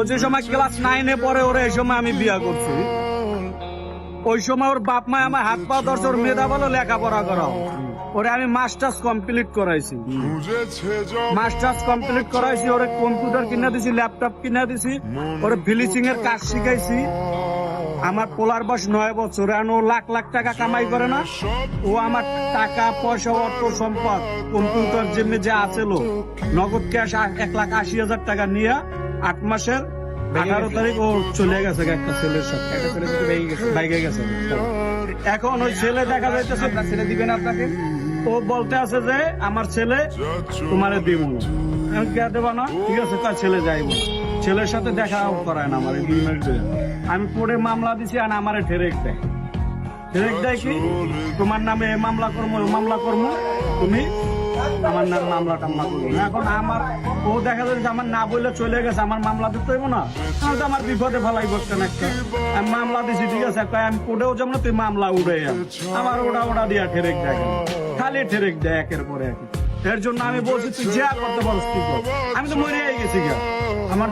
ও যে সময় ক্লাস নাইনে পরে ওরে এই সময় আমি বিয়া করছি। ওই সময় ওর বাপ মা আমার হাত পা ধরছে, ওর মেধা বলো, লেখাপড়া করাও। ওরে আমি মাস্টার্স কমপ্লিট করাইছি। মাস্টার্স কমপ্লিট করাইছি, ওরে কম্পিউটার দিছি, ল্যাপটপ দিছি, ওরে ফিলিচিং এর কাজ শিখাইছি। আমার পোলার বয়স নয় বছর ও লাখ লাখ টাকা কামাই করে না। ও আমার টাকা, পয়সা, অর্থ, সম্পদ, কম্পিউটার জিমে যে আছিল নগদ ক্যাশ এক লাখ আশি হাজার টাকা নিয়ে আট মাসের আঠারো তারিখ ও চলে গেছে একটা ছেলের সাথে। একটা ছেলে শুধু বাইকে গেছে এখন ওই ছেলে দেখা যাইতেছে আপনার ছেলে দিবেন আপনাকে? ও বলতে আছে যে আমার ছেলে তোমারে দিব না। আমি কে দেবো না? ঠিক আছে তার ছেলে যাইব। ছেলের সাথে দেখা করায় না আমার দুই মিনিট আমি পড়ে মামলা দিছি আর আমারে ঠেরেক দেয়। ঠেরেক দেয় কি? তোমার নামে মামলা করব মামলা করব তুমি আমার নাম মামলা টামলা এখন আমার ও দেখা যাচ্ছে আমার না বললে চলে গেছে, আমার মামলা দিতে হইব না। আমি তো আমার বিপদে ফেলাই বসছেন একটা। আমি মামলা দিছি, ঠিক আছে? আমি ওটাও না, তুই মামলা উড়ে। আমার ওটা ওটা দিয়া ঠেরেক দেখ খালি ঠেরেক দেয় একের পরে এক। এর জন্য আমি বলছি, তুই যা করতে পারছিস আমি তো মরে গেছি গা। আমার